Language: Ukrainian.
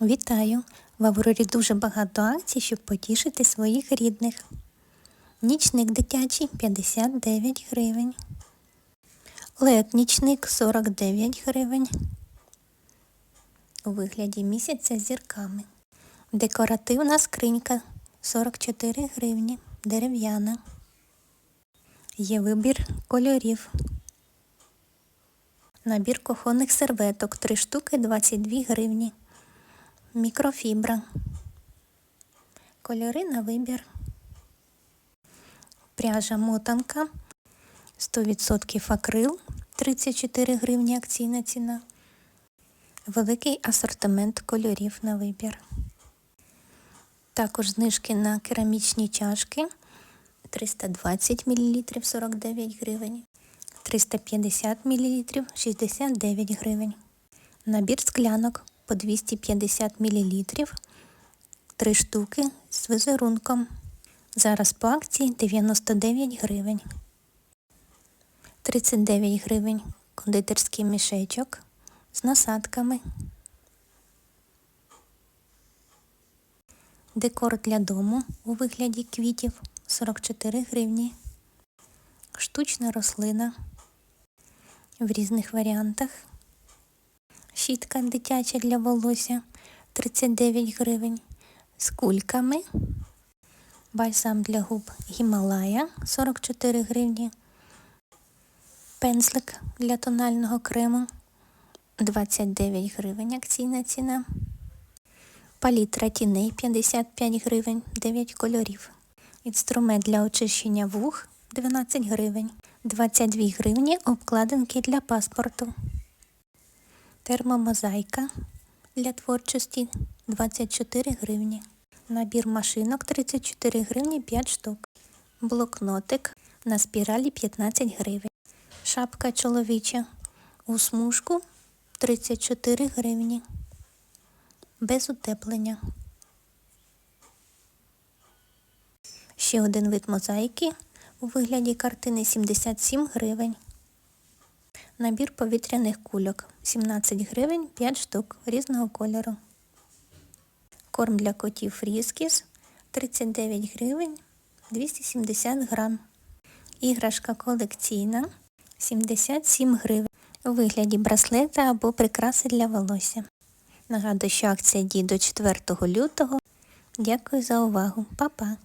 Вітаю! В Аврорі дуже багато акцій, щоб потішити своїх рідних. Нічник дитячий 59 гривень. Лед нічник 49 гривень. У вигляді місяця з зірками. Декоративна скринька 44 гривні. Дерев'яна. Є вибір кольорів. Набір кухонних серветок 3 штуки 22 гривні. Мікрофібра. Кольори на вибір. Пряжа мотанка 100% акрил 34 гривні акційна ціна. Великий асортимент кольорів на вибір. Також знижки на керамічні чашки 320 мл 49 гривень. 350 мл 69 гривень. Набір склянок по 250 мл 3 штуки з візерунком. Зараз по акції 99 гривень. 39 гривень кондитерський мішечок з насадками. Декор для дому у вигляді квітів 44 гривні. Штучна рослина в різних варіантах. Щітка дитяча для волосся 39 гривень. З кульками. Бальзам для губ Гімалая 44 гривні. Пензлик для тонального крему 29 гривень акційна ціна. Палітра тіней 55 гривень, 9 кольорів. Інструмент для очищення вух 12 гривень. 22 гривні обкладинки для паспорту. Термомозаїка для творчості 24 гривні. Набір машинок 34 гривні 5 штук. Блокнотик на спіралі 15 гривень. Шапка чоловіча у смужку 34 гривні. Без утеплення. Ще один вид мозаїки у вигляді картини 77 гривень. Набір повітряних кульок 17 гривень 5 штук різного кольору. Корм для котів Фріскіс 39 гривень 270 грам. Іграшка колекційна 77 гривень у вигляді браслета або прикраси для волосся. Нагадую, що акція діє до 4 лютого. Дякую за увагу. Па-па!